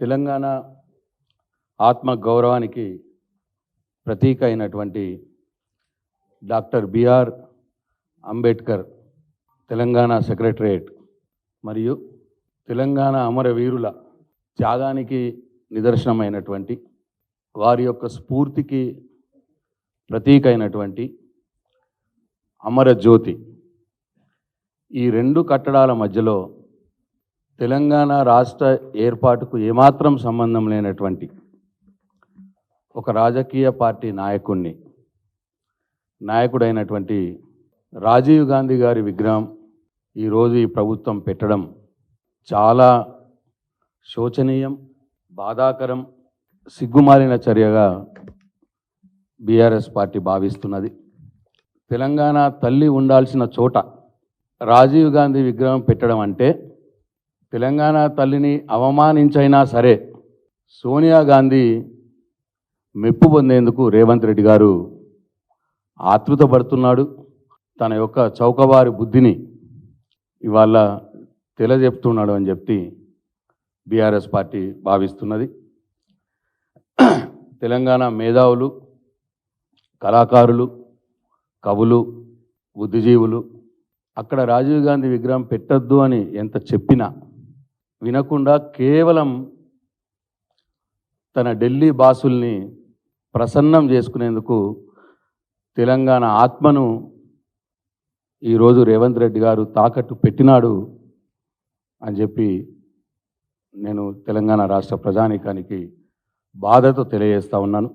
తెలంగాణ ఆత్మ గౌరవానికి ప్రతీక అయినటువంటి doctor B R Ambedkar Telangana secretariat మరియు తెలంగాణ అమరవీరుల త్యాగానికి నిదర్శనమైనటువంటి వారి యొక్క స్ఫూర్తికి ప్రతీక అయినటువంటి అమరజ్యోతి ఈ రెండు కట్టడాల మధ్యలో తెలంగాణ రాష్ట్ర ఏర్పాటుకు ఏమాత్రం సంబంధం లేనటువంటి ఒక రాజకీయ పార్టీ నాయకుణ్ణి నాయకుడైనటువంటి రాజీవ్ గాంధీ గారి విగ్రహం ఈరోజు ఈ ప్రభుత్వం పెట్టడం చాలా శోచనీయం బాధాకరం సిగ్గుమాలిన చర్యగా బీఆర్ఎస్ పార్టీ భావిస్తున్నది. తెలంగాణ తల్లి ఉండాల్సిన చోట రాజీవ్ గాంధీ విగ్రహం పెట్టడం అంటే తెలంగాణ తల్లిని అవమానించైనా సరే సోనియా గాంధీ మెప్పు పొందేందుకు రేవంత్ రెడ్డి గారు ఆతృతపడుతున్నాడు. తన యొక్క చౌకబారి బుద్ధిని ఇవాళ తెలియజెప్తున్నాడు అని చెప్పి బీఆర్ఎస్ పార్టీ భావిస్తున్నది. తెలంగాణ మేధావులు కళాకారులు కవులు బుద్ధిజీవులు అక్కడ రాజీవ్ గాంధీ విగ్రహం పెట్టద్దు అని ఎంత చెప్పినా వినకుండా కేవలం తన ఢిల్లీ బాసుల్ని ప్రసన్నం చేసుకునేందుకు తెలంగాణ ఆత్మను ఈరోజు రేవంత్ రెడ్డి గారు తాకట్టు పెట్టినాడు అని చెప్పి నేను తెలంగాణ రాష్ట్ర ప్రజానీకానికి బాధతో తెలియజేస్తా ఉన్నాను.